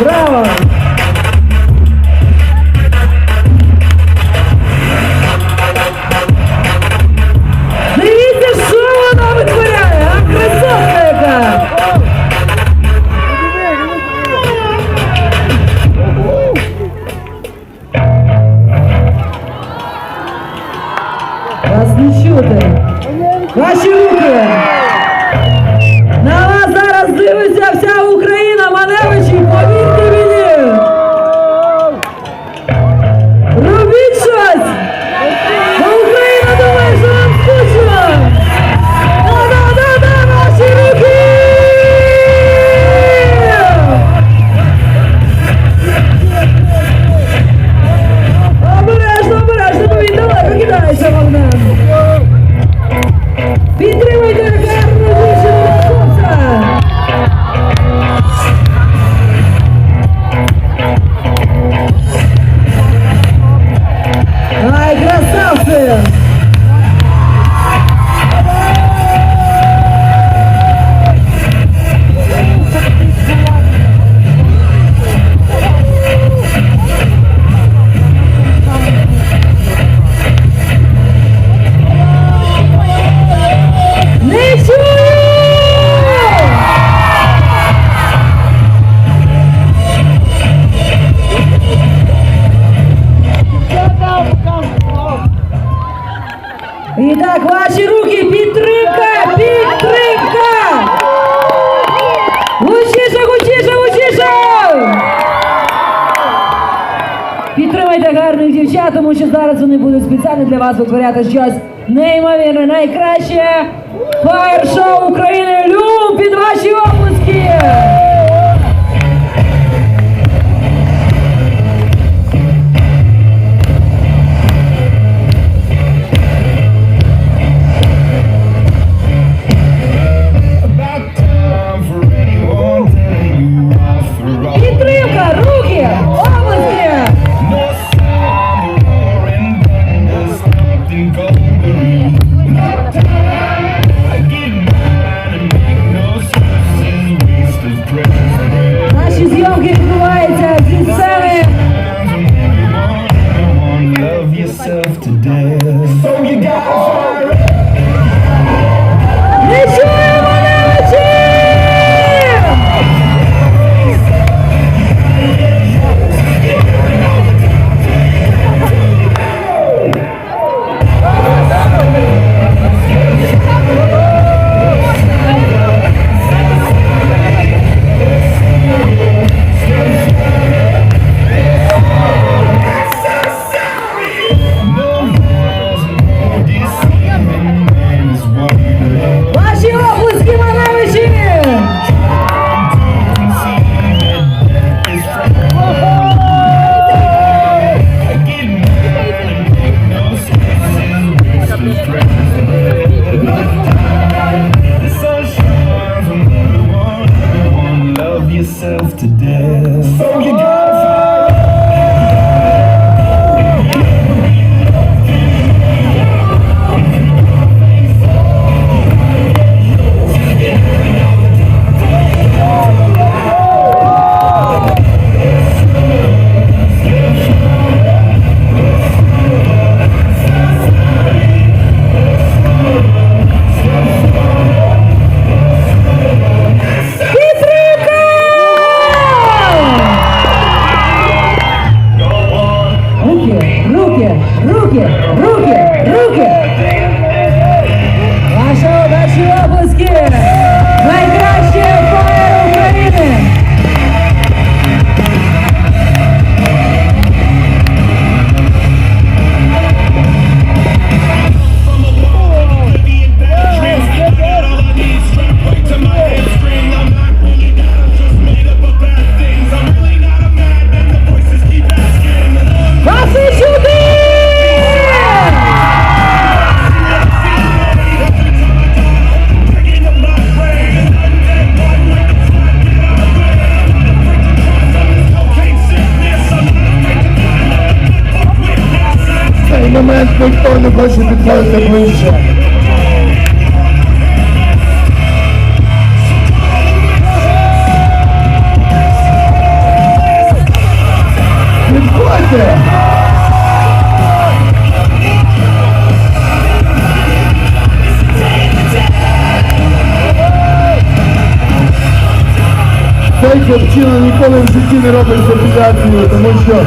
Brava! вас витворяти щось неймовірне, найкраще фаєр-шоу України. Люб під ваші to death. Підходити ближче. Підходьте! Цей хлопчина ніколи в житті не робить запізацію, тому що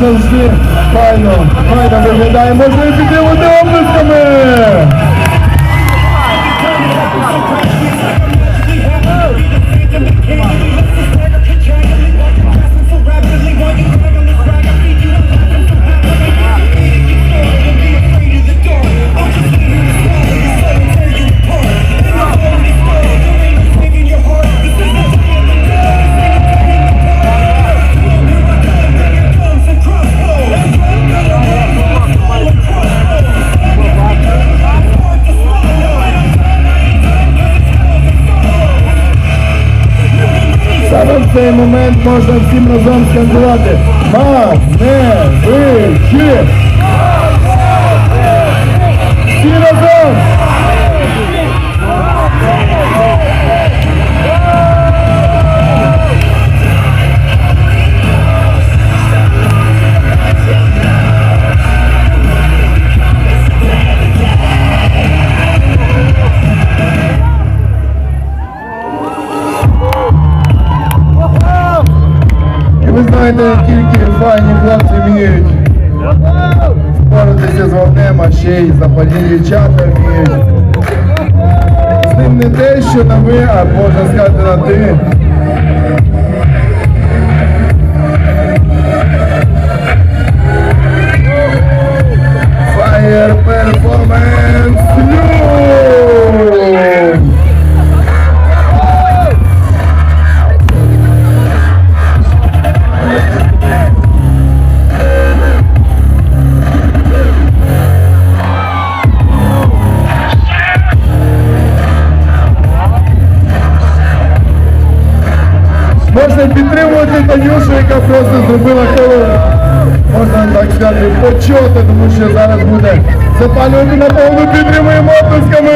завжди файно, файно виглядає. Можна і піти облисками! Цей момент можна всім разом скандувати. Маневичі! Всі разом! Файні хлопці вміють впоратися з вогнем, а ще й запальні дівчата вміють. З ним не те, що на ви, а можна сказати на ти. Fire сказати, тому що зараз буде запалювати на повну підтримуємо оплесками.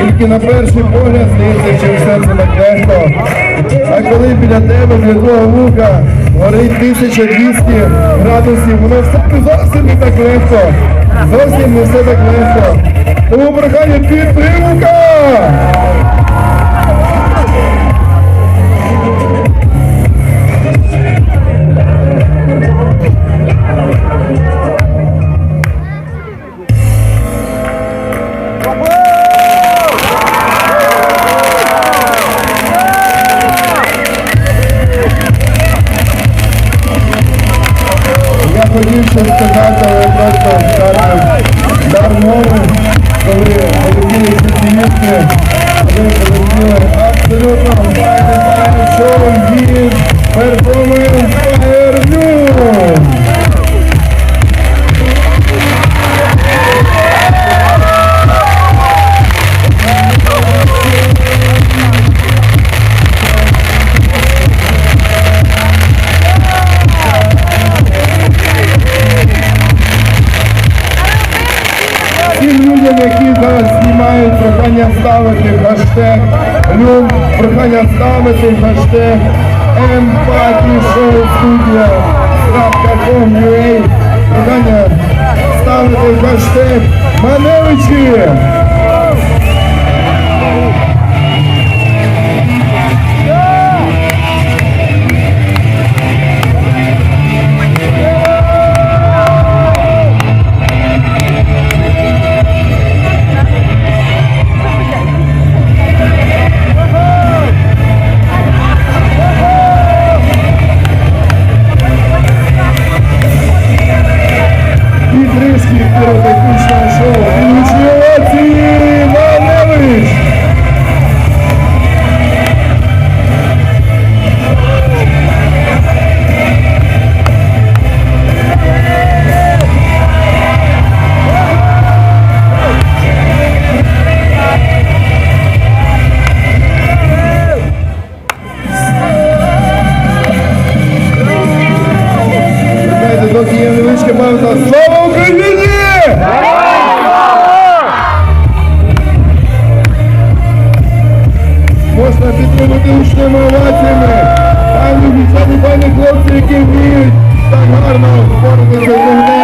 Тільки на перший погляд здається, що все це так легко. А коли біля тебе, біля твого вуха, горить 1200 градусів, воно все зовсім не так легко. Зовсім не все так легко. Тому прохання підтримка! Хотів щось сказати, але просто втратив дар мови, коли полетіли спеціалісти, коли полетіли абсолютно файне, файне шоу від Performance прохання ставити хештег Show Studio .com.ua Прохання ставити хештег Маневичі. Так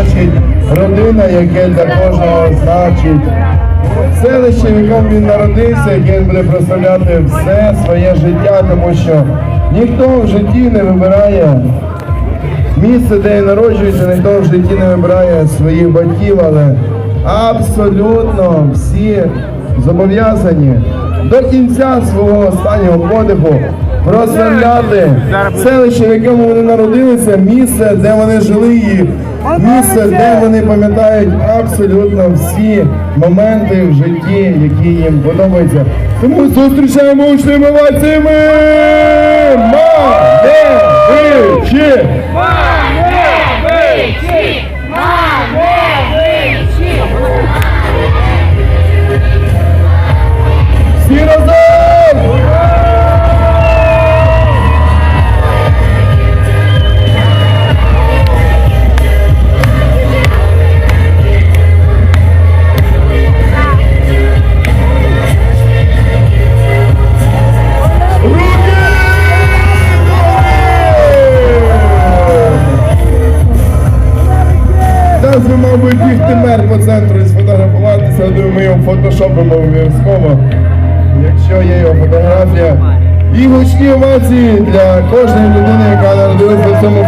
значить родина, яке для кожного значить. Селище, в якому він народився, яке він буде прославляти все своє життя, тому що ніхто в житті не вибирає місце, де він народжується, ніхто в житті не вибирає своїх батьків, але абсолютно всі зобов'язані до кінця свого останнього подиху прославляти селище, в якому вони народилися, місце, де вони жили, і місце, де вони пам'ятають абсолютно всі моменти в житті, які їм подобаються. Тому зустрічаємо учними оваціями! Маневичі! Всі фотошопимо обов'язково, якщо є його фотографія. І гучні емоції для кожної людини, яка народилася в цьому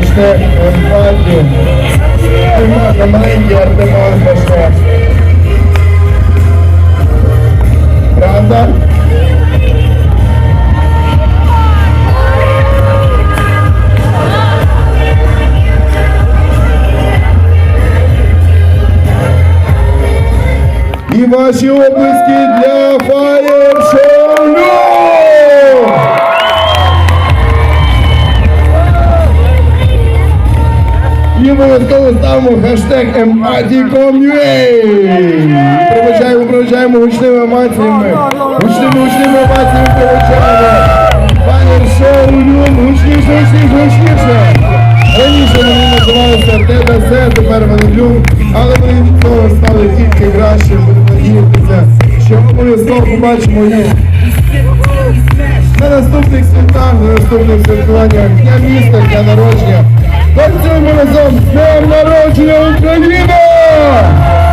Маневичі, хештег Емпаті, Артема, маленький Артемон хештег. Правда? І ваші облиски для Fire обов'язково ставимо хештег Емпатіком.ua Проведжаємо, проведжаємо гучними емоціями. Гучними, гучними емоціями проведжаємо. Fire Show Люм, гучніше, гучніше, гучніше. Раніше вони називалися ТДС, тепер вони Люм, але вони від того стали тільки краще, будемо надіятися, що обов'язково побачимо їх на наступних святах, на наступних святкуваннях Дня міста, Дня народження. Танцюємо разом з Днем народження Україна!